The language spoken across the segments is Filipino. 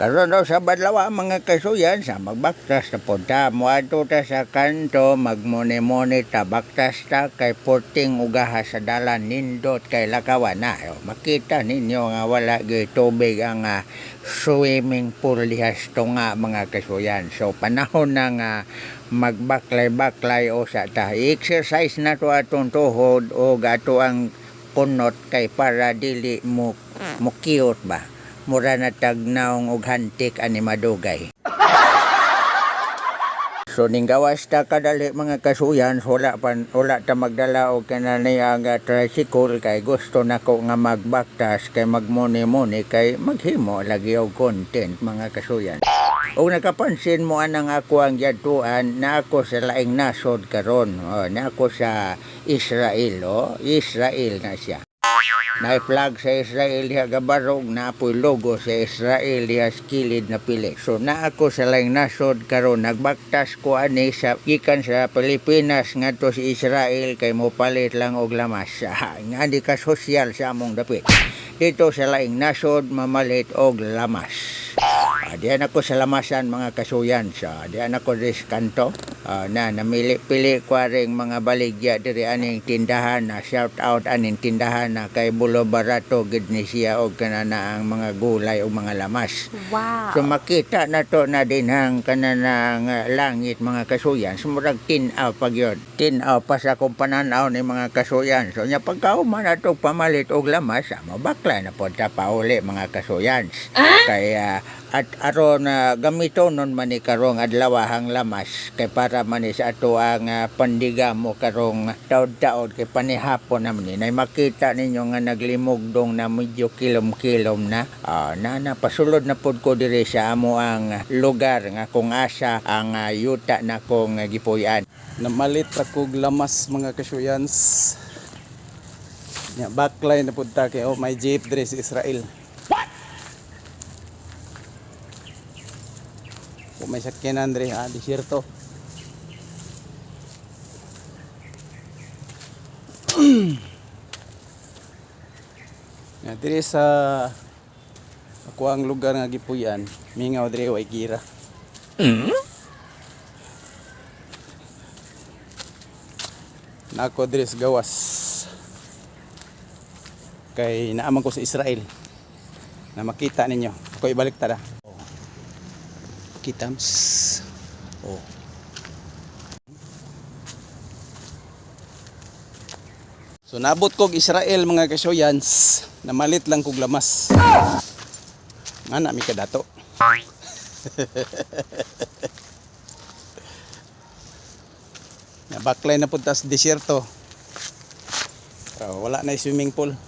Karon daw sa badlawa mga kasuyan sa magbaktas na punta mo ato ta sa kanto magmone-mone ta baktas ta kay porting ugaha sa dalan nindot kay lakawan na. Yo, makita ninyo nga wala gyud tubig ang ah, swimming pool dihas to nga mga kasuyan. So panahon na nga magbaklay-baklay o sa ta exercise na to atong tuhod o gato ang kunot kay para dili mo mo cute ba mura na tagnaong og hantik ani madugay So ning gawas ta kadali mga kasuyan wala pan wala ta magdala og kanani ang ah, tricycle kay gusto nako nga magbaktas kay magmuni-muni kay maghimo lagi og content mga kasuyan. O nakapansin mo anang ako ang yatuan na ako sa laing nasod karon oh, na ako sa Israel oh, Israel na siya. Na-flag sa Israel diha gabarog na apoy logo sa Israel diha sa kilid na pili. So na ako sa laing nasod karon nagbaktas ko ani sa gikan sa Pilipinas ngadto sa Israel kay mo palit lang og lamas. Ah, Nga di ka sosyal sa among dapit. Dito sa laing nasod mamalit og lamas. Ah, diyan ako sa lamasan mga kasuyan sa diyan ako sa kanto Ah, na namili-pili ko ring mga baligya diri aning tindahan na shout out aning tindahan na kay Bulo Barato gid ni siya og kanana ang mga gulay o mga lamas. Wow. So makita na to na din ang kananang ah, langit mga kasuyan. Sumurag tinaw pag yun. Tinaw pa sa kong pananaw ni mga kasuyan. So nya pagkauman na to pamalit og lamas, ah, mabakla na po ta pauli mga kasuyan. Kaya at aron na gamiton nun man ni karong adlawahang lamas kay para man ni sa ato ang ah, pandiga mo karong taod-taod kay panihapon naman ni. Nay makita ninyo nga naglimugdong na medyo kilom-kilom na. Ah, na napasulod na pod ko diri sa amo ang lugar nga kung asa ang ah, yuta na kong ah, gipuy-an. Namalit ra kog lamas mga kasyuyans. Nya backline na punta kay oh may jeep diri sa Israel. Kung may sakyanan diri ah disyerto Nga diri sa ako ang lugar nga gipuyan mingaw diri way gira Nako diri sa gawas. Kay naaman ko sa Israel. Na makita ninyo. Ako ibalik tada. Oh. Kitams. Oh. So nabot kog Israel mga kasoyans. Namalit lang kog lamas. Nga na mi kadato. Na backline na punta sa desierto. Oh, wala na swimming pool.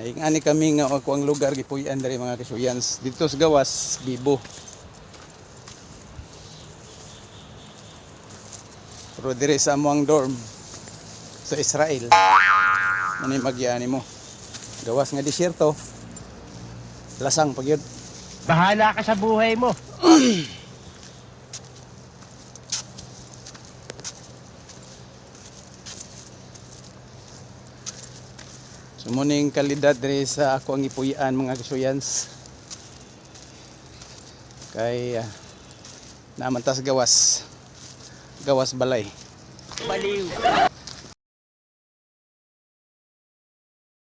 Ingani kami nga ako ang lugar gipuy-an diri mga kasuyans. Dito sa gawas, Bibo. Pero diri sa among dorm sa Israel. Ano yung magyani mo? Gawas nga desierto. Lasang pag yun. Bahala ka sa buhay mo. Sumuning kalidad diri sa ako ang ipuyan mga kasuyans. Kay uh, namantas gawas. Gawas balay. Baliw.